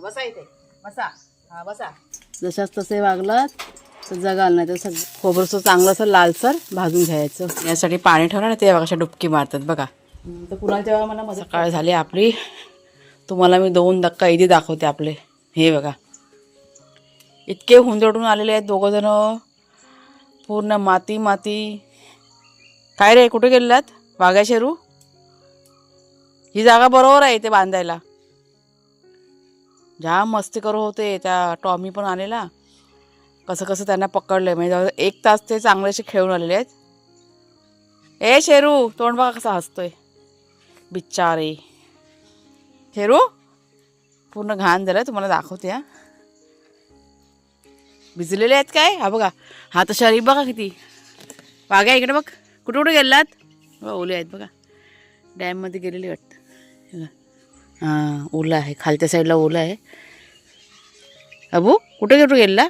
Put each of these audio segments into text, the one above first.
बसा इथे. बसा. हा बसा. जशाच तसे वागलात तर जगाल नाही तर सगळं खोबरं चांगलं असं लालसर भाजून घ्यायचं. यासाठी पाणी ठेवलं ना ते बघा अशा डुबकी मारतात बघा. तर कुणाला जेव्हा मला मदत सकाळ झाली आपली. तुम्हाला मी दोन दक्का इथे दाखवते आपले. हे बघा. इतके हुंदडून आलेले आहेत दोघं जण. पूर्ण माती माती. काय रे कुठे गेलेलात? वाघ्या शेरू? ही जागा बरोबर आहे इथे बांधायला. जाम मस्ती करू होते त्या टॉमी पण आलेला. कसं कसं त्यांना पकडलं म्हणजे जवळ एक तास ते चांगलेसे खेळून आलेले आहेत. ए शेरू तोंड बघा कसा हसतोय. बिचारे शेरू पूर्ण घाण झालं तुम्हाला दाखवते हा. भिजलेले आहेत काय? हा बघा. हा तर शरीर बघा किती. वाघ्या इकडे बघ. कुठे कुठे गेलात? बघा ओले आहेत बघा. डॅममध्ये गेलेले वाटतं. हां ओला आहे. खालच्या साईडला ओला आहे. अबू कुठे कुठे गेला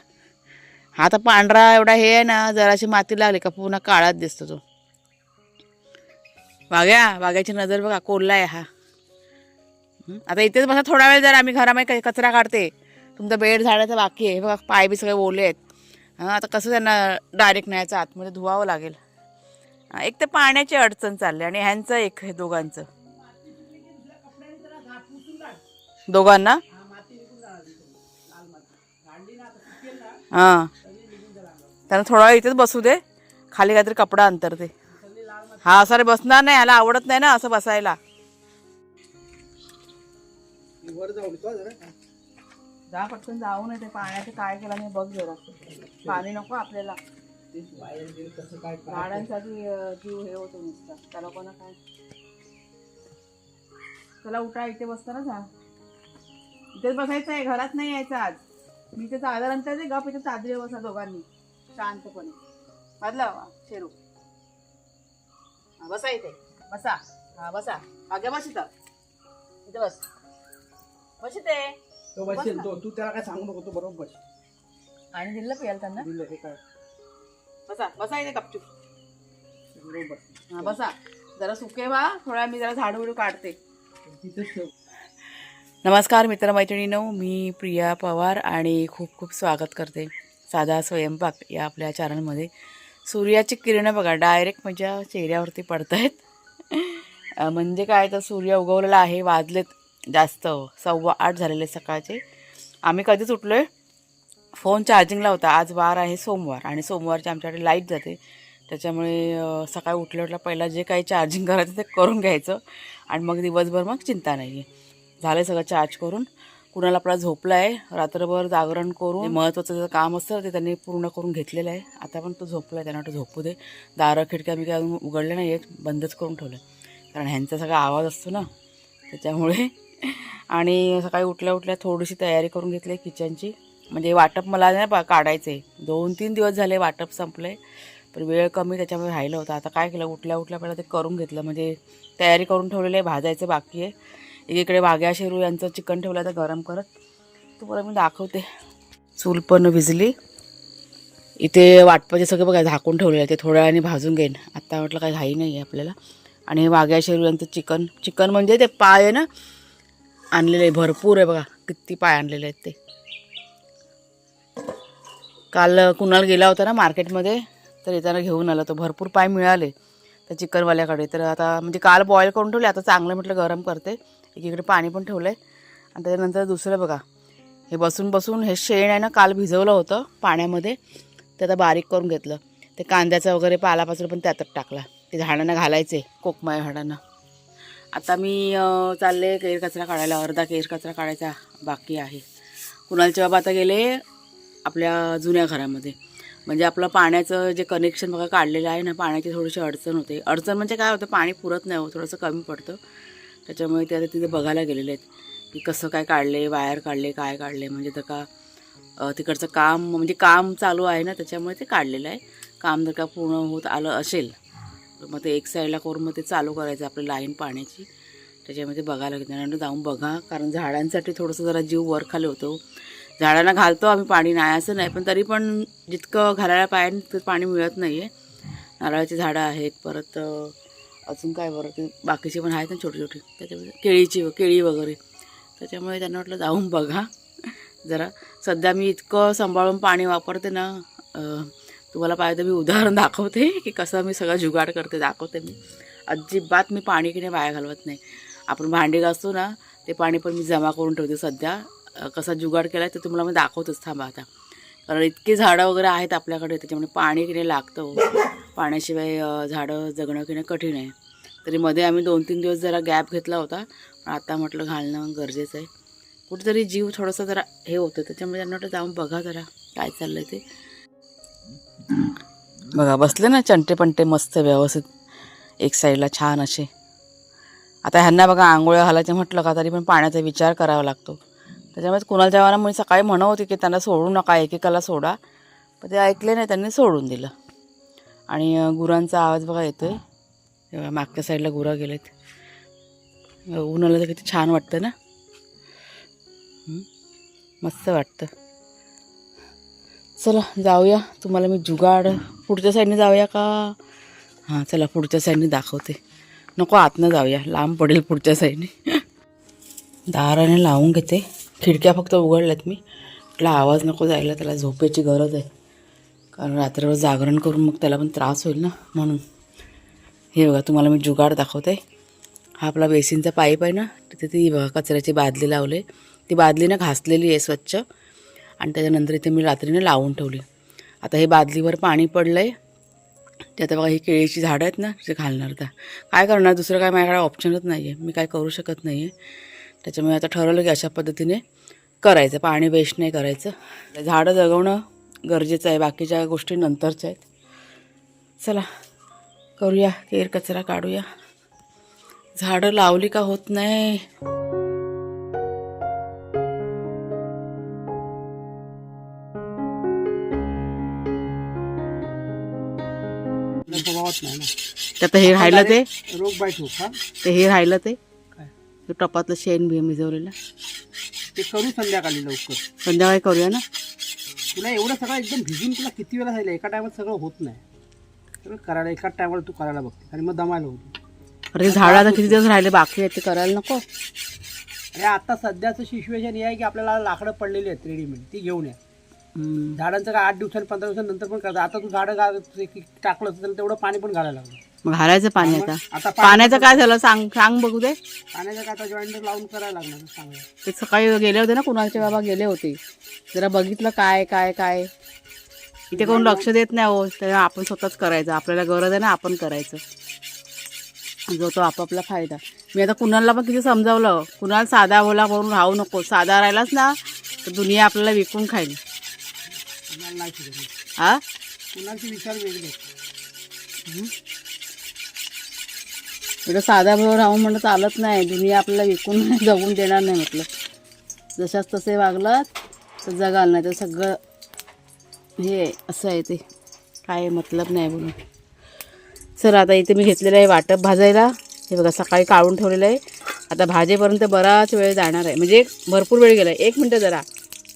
हा पांढरा एवढा हे आहे ना जराशी माती लागली का पुन्हा काळात दिसतो तो. वाघ्या वाघ्याची नजर बघा कोल्हा आहे हा. आता इथेच बसा थोडा वेळ जर आम्ही घरामध्ये कचरा काढते. तुमचा बेड झाडायचं बाकी आहे. बघा पाय बी सगळे ओले आहेत. हां आता कसं त्यांना डायरेक्ट न्यायचं आतमध्ये धुवावं लागेल. एक तर पाण्याची अडचण चालली आणि ह्यांचं एक हे दोघांचं. दोघांना? हां. त्यांना थोडा वेळ इथेच बसू दे. खाली काहीतरी कपडा अंतरते हा सर बसणार नाही याला आवडत नाही ना असं बसायला. जा पटकन जाऊ नये ते पाण्याचं काय केलं नाही बघ जरा. पाणी नको आपल्याला. झाडांसाठी जीव हे होतो नुसता. त्या लोकांना काय? चला उठा इथे बसता ना जा. इथेच बसायचं आहे घरात नाही यायचं आज. मी ते चादर आणता ते गप इथे चादरी बसा दोघांनी शांतपणे. बदला शेरू. हा बसा इथे. बसा. हा बसा. मागे बस इथं. इथे बस. बस इथे. तो बसेल तो तू त्याला काय सांगू नको तो बरोबर बस. आणि दिलं प्यायला त्यांना? दिलं हे काय? बसा बसा इथे गपचूप. बरोबर. हा बसा. जरा सुके व्हा थोडा मी जरा झाडू बिडू काढते. तिथेच ठेव. नमस्कार मित्रमैत्रिणीनो मी प्रिया पवार आणि खूप खूप स्वागत करते साधा स्वयंपाक या आपल्या चॅनलमध्ये सूर्याची किरणं बघा डायरेक्ट माझ्या चेहऱ्यावरती पडत आहेत म्हणजे काय तर सूर्य उगवलेला आहे वाजलेत जास्त. सव्वा आठ झालेले सकाळचे. आम्ही कधीच उठलो आहे फोन चार्जिंगला होता. आज वार आहे सोमवार आणि सोमवारची आमच्याकडे लाइट जाते. त्याच्यामुळे सकाळी उठल्या उठल्या पहिला जे काही चार्जिंग करायचं ते करून घ्यायचं. आणि मग दिवसभर मग चिंता नाही आहे झालं सगळं चार्ज करून. कुणाला आपला झोपला आहे रात्रभर जागरण करून महत्त्वाचं जे काम असतं ते त्यांनी पूर्ण करून घेतलेलं आहे. आता पण तो झोपला आहे त्यांना वाटतं झोपू दे. दारं खिडक्या मी काय अजून उघडल्या नाही आहेत बंदच करून ठेवलं कारण ह्यांचा सगळा आवाज असतो ना त्याच्यामुळे. आणि सकाळी उठल्या उठल्या थोडीशी तयारी करून घेतली आहे किचनची. म्हणजे वाटप मला नाही काढायचं आहे दोन तीन दिवस झाले वाटप संपलं आहे पण वेळ कमी त्याच्यामुळे राहिलं होतं. आता काय केलं उठल्या उठल्या पहिला ते करून घेतलं. म्हणजे तयारी करून ठेवलेलं आहे भाजायचं बाकी आहे. एकीकडे वाघ्या शेरू यांचं चिकन ठेवलं तर गरम करत. तुम्हाला मी दाखवते. चूल पण विजली. इथे वाटपाचे सगळं बघा झाकून ठेवलेलं आहे ते थोड्या वेळाने भाजून घेईन. आत्ता म्हटलं काही घाई नाही आहे आपल्याला. आणि हे वाघ्या शेरू यांचं चिकन. चिकन म्हणजे ते पाय आहे ना आणलेले आहे, भरपूर आहे बघा. किती पाय आणलेले आहेत ते. काल कुणाल गेला होता ना मार्केटमध्ये तर येताना घेऊन आला तो भरपूर पाय मिळाले त्या चिकनवाल्याकडे. तर आता म्हणजे काल बॉईल करून ठेवले आता चांगलं म्हटलं गरम करते. एकीकडे पाणी पण ठेवलं आहे आणि त्याच्यानंतर दुसरं बघा हे बसून बसून हे शेण आहे ना काल भिजवलं होतं पाण्यामध्ये. ते आता बारीक करून घेतलं. ते कांद्याचा वगैरे पालापाचोळा पण त्यातच टाकला. ते झाडांना घालायचे कोकमाय झाडांना. आता मी चालले केर कचरा काढायला. अर्धा केर कचरा काढायचा बाकी आहे. कुणालचे बाबा आता गेले आपल्या जुन्या घरामध्ये. म्हणजे आपलं पाण्याचं जे कनेक्शन बघा काढलेलं आहे ना पाण्याची थोडीशी अडचण होते. अडचण म्हणजे काय होतं पाणी पुरत नाही हो थोडंसं कमी पडतं. त्याच्यामुळे ते आता तिथे बघायला गेलेले आहेत की कसं काय काढले वायर काढले काय काढले. म्हणजे तर का तिकडचं काम म्हणजे काम चालू आहे ना त्याच्यामुळे ते काढलेलं आहे. काम जर का पूर्ण होत आलं असेल तर मग ते एक साईडला करून मग ते चालू करायचं आपलं लाईन पाण्याची. त्याच्यामध्ये बघायला घेतलं जाऊन बघा कारण झाडांसाठी थोडंसं जरा जीव वर खाली होतो. झाडांना घालतो आम्ही पाणी नाही असं नाही पण तरी पण जितकं घालायला पाहिजे तितकं पाणी मिळत नाही आहे नारळाची झाडं आहेत परत अजून काय बरं ते बाकीचे पण आहेत ना छोटी छोटी त्याच्यामध्ये केळीची केळी वगैरे. त्याच्यामुळे त्यांना वाटलं जाऊन बघा. जरा सध्या मी इतकं सांभाळून पाणी वापरते ना तुम्हाला पाहिजे तर मी उदाहरण दाखवते की कसं मी सगळं जुगाड करते दाखवते मी. अजिबात मी पाणी की नाही वाया घालवत नाही. आपण भांडी घासतो ना ते पाणी पण मी जमा करून ठेवते सध्या. कसा जुगाड केला आहे ते तुम्हाला मी दाखवतच थांबा आता. कारण इतकी झाडं वगैरे आहेत आपल्याकडे त्याच्यामुळे पाणी की नाही लागतं हो. पाण्याशिवाय झाडं जगणं की नाही कठीण आहे. तरी मध्ये आम्ही दोन तीन दिवस जरा गॅप घेतला होता. पण आता म्हटलं घालणं गरजेचं आहे. कुठेतरी जीव थोडंसं जरा हे होतं. त्याच्यामुळे त्यांना वाटतं जाऊन बघा जरा काय चाललंय ते. बघा बसले ना चंटे पंटे मस्त व्यवस्थित. एक साईडला छान असे. आता ह्यांना बघा आंघोळ्या घालायचे म्हटलं का तरी पण पाण्याचा विचार करावा लागतो. त्याच्यामुळे कुणाल जेव्हा मी सकाळी म्हणत होती की त्यांना सोडू नका एकेकाला सोडा. पण ते ऐकले नाही त्यांनी सोडून दिलं. आणि गुरांचा आवाज बघा येतोय. आहे मागच्या साईडला गुरं गेलेत. उन्हाला तर किती छान वाटतं ना? मस्त वाटतं. चला जाऊया. तुम्हाला मी जुगाड पुढच्या साईडने जाऊया का? हां चला पुढच्या साईडने दाखवते. नको आतनं जाऊया. लांब पडेल पुढच्या साईडने दाराने लावून घेते. खिडक्या फक्त उघडल्यात मी. म्हटलं आवाज नको जायला त्याला झोपेची गरज आहे. कारण रात्रभर जागरण करून मग त्याला पण त्रास होईल ना म्हणून. हे बघा तुम्हाला मी जुगाड दाखवते. हा आपला बेसिनचा पाईप आहे ना तिथे ती बघा कचऱ्याची बादली लावले. ती बादली ना घासलेली आहे स्वच्छ. आणि त्याच्यानंतर इथे मी रात्रीने लावून ठेवली. आता हे बादलीवर पाणी पडलं आहे ते आता बघा ही केळीची झाडं आहेत ना ते घालणार आता. काय करणार दुसरं काय माझ्याकडे ऑप्शनच नाही आहे मी काय करू शकत नाही आहे त्याच्यामुळे आता ठरवलं की अशा पद्धतीने करायचं. पाणी वेस्ट नाही करायचं. झाडं जगवणं गरजेचं आहे. बाकीच्या गोष्टी नंतरच्या आहेत. चला. करूया केर कचरा काढूया. झाडं लावली का होत नाही? आपल्या स्वभावात नाही ना ते आता हे राहिलं ते. रोग बाईट हो ते हे राहिलं ते. काय? ते टपातलं शेण बी भिजवलेलं. ते करू संध्याकाळी लवकर. संध्याकाळी करूया ना? तुला एवढं सगळं एकदम भिजून तुला किती वेळा झालं एका टायमात सगळं होत नाही. करायला एकाच टायमाला तू करायला बघते. आणि मग दमायला होती. अरे झाडं आता किती दिवस राहिले बाकी आहेत ते करायला नको. अरे आता सध्याचं सिच्युएशन हे आहे की आपल्याला लाकडं पडलेली आहेत रेडीमेड ती घेऊन या. हम्म. झाडांचं काय आठ दिवसांनी पंधरा दिवसांनंतर पण करतात. आता तू झाडं गा टाकलं तर तेवढं पाणी पण घालायला लागलं. मग घालायचं पाणी आता. आता पाण्याचं काय झालं? सांग सांग बघू दे. पाण्याचं काय आता जॉईंट लावून करायला लागणार चांगलं ते सकाळी गेले होते ना कुणालचे बाबा गेले होते. जरा बघितलं काय काय काय. इथे कोण लक्ष देत नाही हो तर आपण स्वतःच करायचं. आपल्याला गरज आहे ना आपण करायचं. जो तो आपापला फायदा. मी आता कुणालला पण किती समजावलं कुणाल साधा बोला करून राहू नको. साधा राहिलाच ना तर दुनिया आपल्याला विकून खाईल. कुणाला हा कुणाचे विचार वेगळे साधा भाऊ राहून म्हणलं चालत नाही. दुनिया आपल्याला विकून जगून देणार नाही म्हटलं. जशाच तसे वागलात तर जगाल नाही तर सगळं हे असं आहे ते. काय मतलब नाही बोलून. सर आता इथे मी घेतलेलं आहे वाटप भाजायला. हे बघा सकाळी काढून ठेवलेलं आहे. आता भाजेपर्यंत बराच वेळ जाणार आहे. म्हणजे भरपूर वेळ गेला आहे एक मिनटं जरा.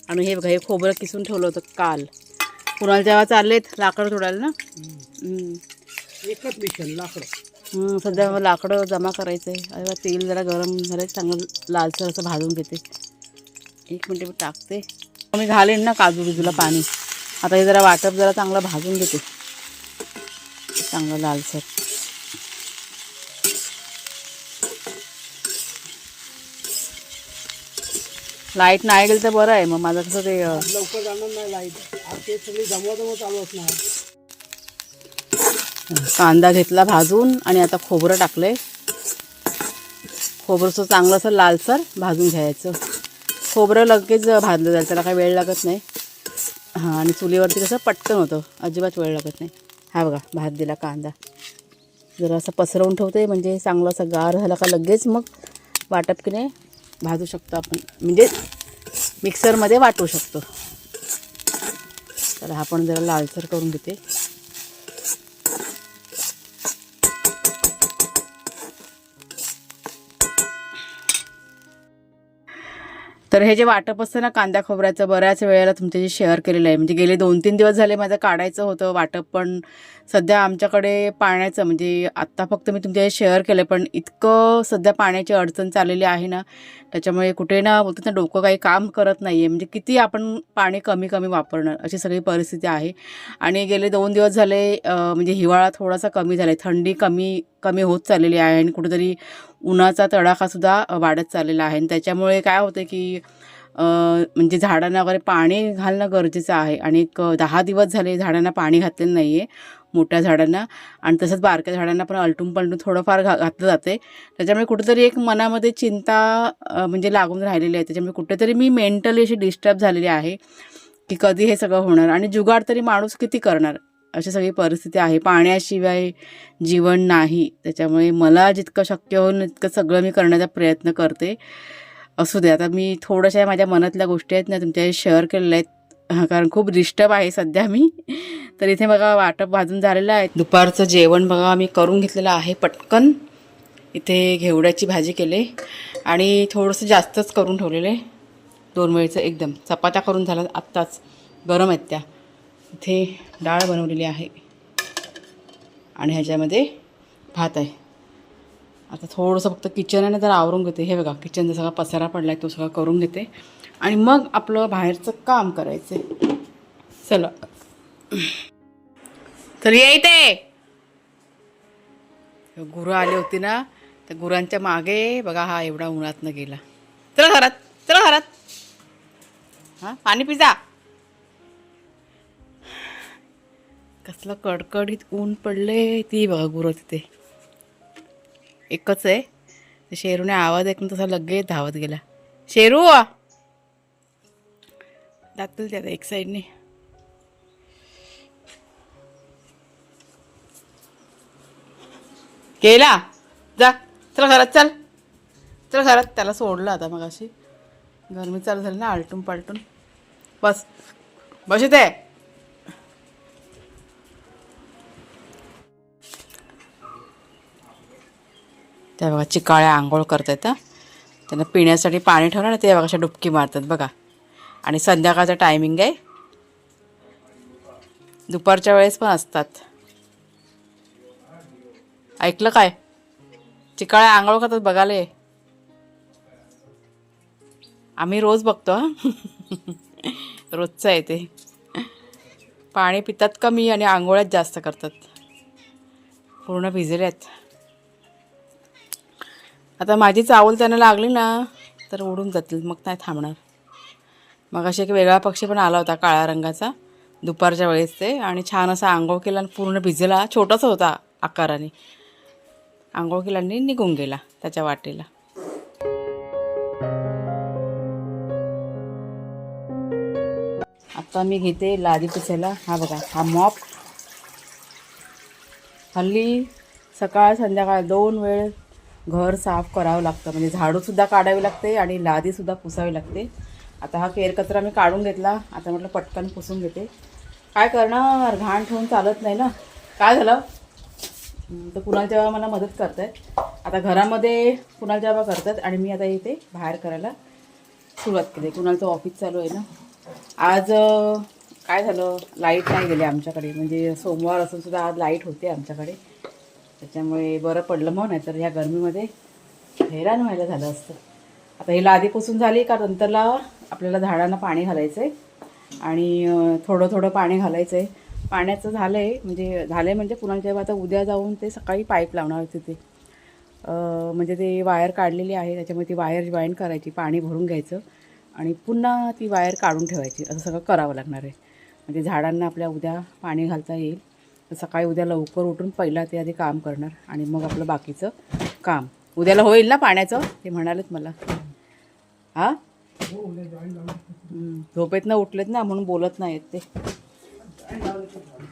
आणि हे बघा हे खोबरं किसून ठेवलं होतं काल. कुणाला जेव्हा चाललेत लाकडं तोडायला ना. एकच मिशन लाकडं. सध्या लाकडं जमा करायचं आहे अरे तेल जरा गरम झालं चांगलं लालसर असं भाजून घेते. एक मिनटं मी टाकते. मी घालेन ना काजू बिजूला पाणी. आता हे जरा वाटप जरा चांगलं भाजून घेते. चांगलं लालसर. लाइट नाही गेली तर बरं आहे. मग माझं कसं ते लवकर जाणार नाही लाइट. सगळी जमवा चालू असणार. कांदा घेतला भाजून आणि आता खोबरं टाकलंय. खोबरंचं चांगलं असं लालसर भाजून घ्यायचं. खोबरं लगेच भाजलं जाईल. त्याला काही वेळ लागत नाही. हां आणि चुलीवरती कसं पटकन होतं. अजिबात वेळ लागत नाही. हा बघा भात दिला कांदा. जरा असं पसरवून ठेवते म्हणजे चांगलं असं गार झाला का लगेच मग वाटप की नाही भाजू शकतो आपण. म्हणजे मिक्सरमध्ये वाटू शकतो. तर हा पण जरा लालसर करून घेते. तर हे जे वाटप असतं ना कांदा खोबऱ्याचं बऱ्याच वेळेला तुमच्याशी शेअर केलेलं आहे. म्हणजे गेले दोन तीन दिवस झाले माझं काढायचं होतं वाटप पण सध्या आमच्याकडे पाण्याचं म्हणजे आत्ता फक्त मी तुमच्याशी शेअर केलं पण इतकं सध्या पाण्याची अडचण चाललेली आहे ना त्याच्यामुळे कुठे ना बोलतात ना डोकं काही काम करत नाही आहे म्हणजे किती आपण पाणी कमी कमी वापरणार अशी सगळी परिस्थिती आहे. आणि गेले दोन दिवस झाले म्हणजे हिवाळा थोडासा कमी झाला आहे थंडी कमी कमी होत चाललेली आहे आणि कुठेतरी उन्हाचा तडाखासुद्धा वाढत चाललेला आहे. आणि त्याच्यामुळे काय होतं की म्हणजे झाडांना वगैरे पाणी घालणं गरजेचं आहे. आणि एक दहा दिवस झाले झाडांना पाणी घातलेलं नाही आहे मोठ्या झाडांना. आणि तसंच बारक्या झाडांना पण अलटून पलटून थोडंफार घा घातलं जाते त्याच्यामुळे कुठेतरी एक मनामध्ये चिंता म्हणजे लागून राहिलेली आहे. त्याच्यामुळे कुठेतरी मी मेंटली अशी डिस्टर्ब झालेली आहे की कधी हे सगळं होणार. आणि जुगाड तरी माणूस किती करणार? अशी सगळी परिस्थिती आहे. पाण्याशिवाय जीवन नाही. त्याच्यामुळे मला जितकं शक्य होईल तितकं सगळं मी करण्याचा प्रयत्न करते. असू दे आता मी थोड्याशा माझ्या मनातल्या गोष्टी आहेत ना तुमच्या शेअर केलेल्या आहेत. कारण खूप डिस्टर्ब आहे सध्या मी. तर इथे बघा वाटप भाजून झालेलं आहे. दुपारचं जेवण बघा मी करून घेतलेलं आहे पटकन. इथे घेवड्याची भाजी केली आणि थोडंसं जास्तच करून ठेवलेले दोन वेळचं एकदम. चपात्या करून झाल्या आत्ताच. गरम आहेत त्या. इथे डाळ बनवलेली आहे. आणि ह्याच्यामध्ये भात आहे. आता थोडंसं फक्त किचन आहे ना जरा आवरून घेते. हे बघा किचनचा सगळा पसारा पडला आहे तो सगळा करून घेते. आणि मग आपलं बाहेरचं काम करायचं आहे चला. तर ये इथे! गुरं आली होती ना त्या गुरांच्या मागे बघा हा एवढा उन्हातनं गेला. चला घरात चला घरात. हां पाणी पिजा. कसलं कडकडीत ऊन पडले ती बघा गुरं तिथे. एकच आहे. शेरूने आवाज ऐकून तसा लगेच धावत गेला. शेरू! जातील ते आता एक साईडने. गेला जा. चला घरात चल. चल घरात. त्याला सोडलं आता मग अशी गरमी चालू झाली ना आलटून पालटून. बस. बस इथे. त्या बघा चिकाळ्या आंघोळ करतात हं. त्यांना पिण्यासाठी पाणी ठेवलं ना ते बघा अशा डुबकी मारतात बघा. आणि संध्याकाळचा टायमिंग आहे. दुपारच्या वेळेस पण असतात. ऐकलं काय? चिकाळ्या आंघोळ करतात बघाले. आम्ही रोज बघतो रोजचं आहे ते. पाणी पितात कमी आणि आंघोळ्यात जास्त करतात. पूर्ण भिजल्यात आता माझी चावल त्यांना लागली ना तर उडून जातील मग नाही थांबणार. मग असे एक वेगळा पक्षी पण आला होता काळ्या रंगाचा दुपारच्या वेळेस ते. आणि छान असा आंघोळ केला आणि पूर्ण भिजला छोटासा होता आकाराने. आंघोळ केला आणि निघून गेला त्याच्या वाटेला. आता मी घेते लादी पुसायला. हा बघा हा मॉप. हल्ली सकाळ संध्याकाळ दोन वेळ घर साफ करावं लागतं. म्हणजे झाडूसुद्धा काढावी लागते आणि लादीसुद्धा पुसावी लागते. आता हा केर कचरा मी काढून घेतला. आता म्हटलं पटकन पुसून घेते. काय करणार? घाण ठेवून चालत नाही ना. काय झालं? तर कुणाल जेव्हा मला मदत करत आहेत आता घरामध्ये कुणाल जेव्हा करतात आणि मी आता इथे बाहेर करायला सुरुवात केली. कुणालचं ऑफिस चालू आहे ना. आज काय झालं? लाइट नाही गेली आमच्याकडे. म्हणजे सोमवार असून सुद्धा आज लाइट होते आमच्याकडे. त्याच्यामुळे बरं पडलं मग नाही तर ह्या गरमीमध्ये हैराण व्हायला झालं असतं. आता ही लादी पुसून झाली का नंतरला आपल्याला झाडांना पाणी घालायचं आहे आणि थोडं थोडं पाणी घालायचं आहे पाण्याचं झालं आहे म्हणजे झालं आहे म्हणजे कुणाच्या आता उद्या जाऊन ते सकाळी पाईप लावणार तिथे. म्हणजे ते वायर काढलेली आहे त्याच्यामुळे ती वायर जॉईन करायची पाणी भरून घ्यायचं. आणि पुन्हा ती वायर काढून ठेवायची असं सगळं करावं लागणार आहे. म्हणजे झाडांना आपल्या उद्या पाणी घालता येईल. तर सकाळी उद्या लवकर उठून पहिला ते आधी काम करणार आणि मग आपलं बाकीचं काम. उद्याला होईल ना पाण्याचं? ते म्हणालेत मला. हां? झोपेत ना उठलेत ना म्हणून बोलत नाहीत ते.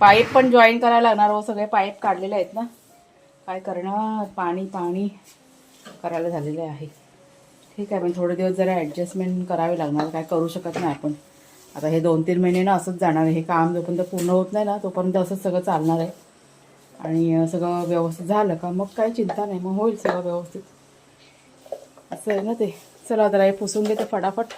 पाईप पण जॉईन करायला लागणार हो सगळे पाईप काढलेले आहेत ना. काय करणार? पाणी पाणी करायला झालेलं आहे. ठीक आहे पण थोडे दिवस जरा ॲडजस्टमेंट करावी लागणार. काय करू शकत नाही आपण. आता हे दोन तीन महिने ना असंच जाणार आहे. हे काम जोपर्यंत पूर्ण होत नाही ना तोपर्यंत असंच सगळं चालणार आहे. आणि सगळं व्यवस्थित झालं का मग काही चिंता नाही. मग होईल सगळं व्यवस्थित. असं आहे ना ते. चला जरा हे पुसून घेते फटाफट.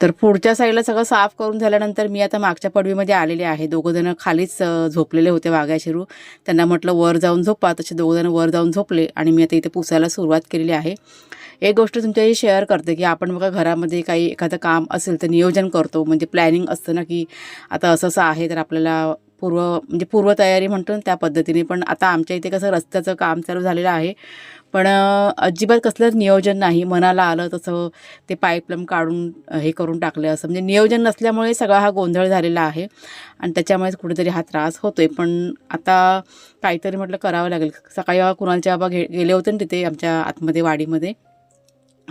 तर पुढच्या साईडला सगळं साफ करून झाल्यानंतर मी आता मागच्या पडवीमध्ये आलेले आहे. दोघंजणं खालीच झोपलेले होते वाघ्या शिरू. त्यांना म्हटलं वर जाऊन झोपा. तसे दोघंजणं वर जाऊन झोपले आणि मी आता इथे पुसायला सुरुवात केलेली आहे. एक गोष्ट तुमच्याशी शेअर करते की आपण बघा घरामध्ये काही एखादं काम असेल तर नियोजन करतो. म्हणजे प्लॅनिंग असतं ना की आता असं असं आहे तर आपल्याला पूर्व म्हणजे पूर्वतयारी म्हणतो ना त्या पद्धतीने. पण आता आमच्या इथे कसं रस्त्याचं काम चालू झालेलं आहे. पण अजिबात कसलंच नियोजन नाही. मनाला आलं तसं ते पाईपलम काढून हे करून टाकलं असं. म्हणजे नियोजन नसल्यामुळे सगळा हा गोंधळ झालेला आहे. आणि त्याच्यामुळेच कुठेतरी हा त्रास होतो आहे पण आता काहीतरी म्हटलं करावं लागेल. सकाळी कुणालच्या बाबा घे गेले होते ना तिथे आमच्या आतमध्ये वाडीमध्ये.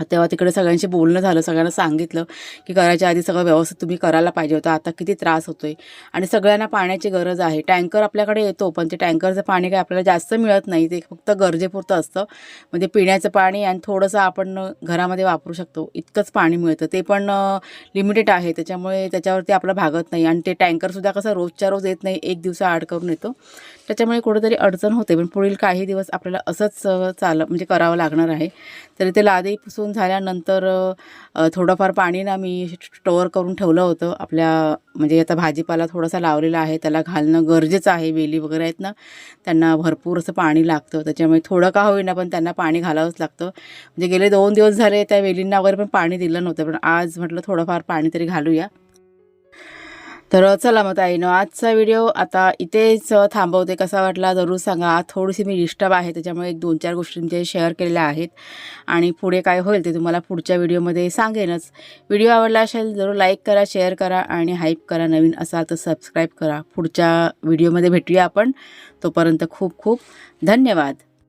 तेव्हा तिकडे सगळ्यांशी बोलणं झालं सगळ्यांना सांगितलं की करायच्या आधी सगळं व्यवस्थित तुम्ही करायला पाहिजे होतं. आता किती त्रास होतो आहे आणि सगळ्यांना पाण्याची गरज आहे. टँकर आपल्याकडे येतो पण ते टँकरचं पाणी काय आपल्याला जास्त मिळत नाही. ते फक्त गरजेपुरतं असतं. म्हणजे पिण्याचं पाणी आणि थोडंसं आपण घरामध्ये वापरू शकतो. इतकंच पाणी मिळतं. ते पण लिमिटेड आहे. त्याच्यामुळे त्याच्यावरती आपलं भागत नाही. आणि ते टँकरसुद्धा कसं रोजच्या रोज येत नाही. एक दिवसा आड करून येतो. त्याच्यामुळे कुठेतरी अडचण होते. पण पुढील काही दिवस आपल्याला असंच अ, चाल म्हणजे करावं लागणार आहे. तरी ते लादे पुसून झाल्यानंतर थोडंफार पाणी ना मी स्टोअर करून ठेवलं होतं. आपल्या म्हणजे आता भाजीपाला थोडासा लावलेला आहे त्याला घालणं गरजेचं आहे वेली वगैरे आहेत ना त्यांना भरपूर असं पाणी लागतं. त्याच्यामुळे थोडं का होईना पण त्यांना पाणी घालावंच लागतं. म्हणजे गेले दोन दिवस झाले त्या वेलींना वगैरे पण पाणी दिलं नव्हतं पण आज म्हटलं थोडंफार पाणी तरी घालूया. तर चला मग ताईनं आजचा व्हिडिओ आता इथेच थांबवते. कसा वाटला जरूर सांगा. थोडीशी मी डिस्टर्ब आहे त्याच्यामुळे एक दोन चार गोष्टी तुमच्या शेअर केलेल्या आहेत. आणि पुढे काय होईल ते तुम्हाला पुढच्या व्हिडिओमध्ये सांगेनच. व्हिडिओ आवडला असेल जरूर लाईक करा शेअर करा आणि हाईप करा नवीन असाल तर सबस्क्राईब करा. पुढच्या व्हिडिओमध्ये भेटूया आपण. तोपर्यंत खूप खूप धन्यवाद.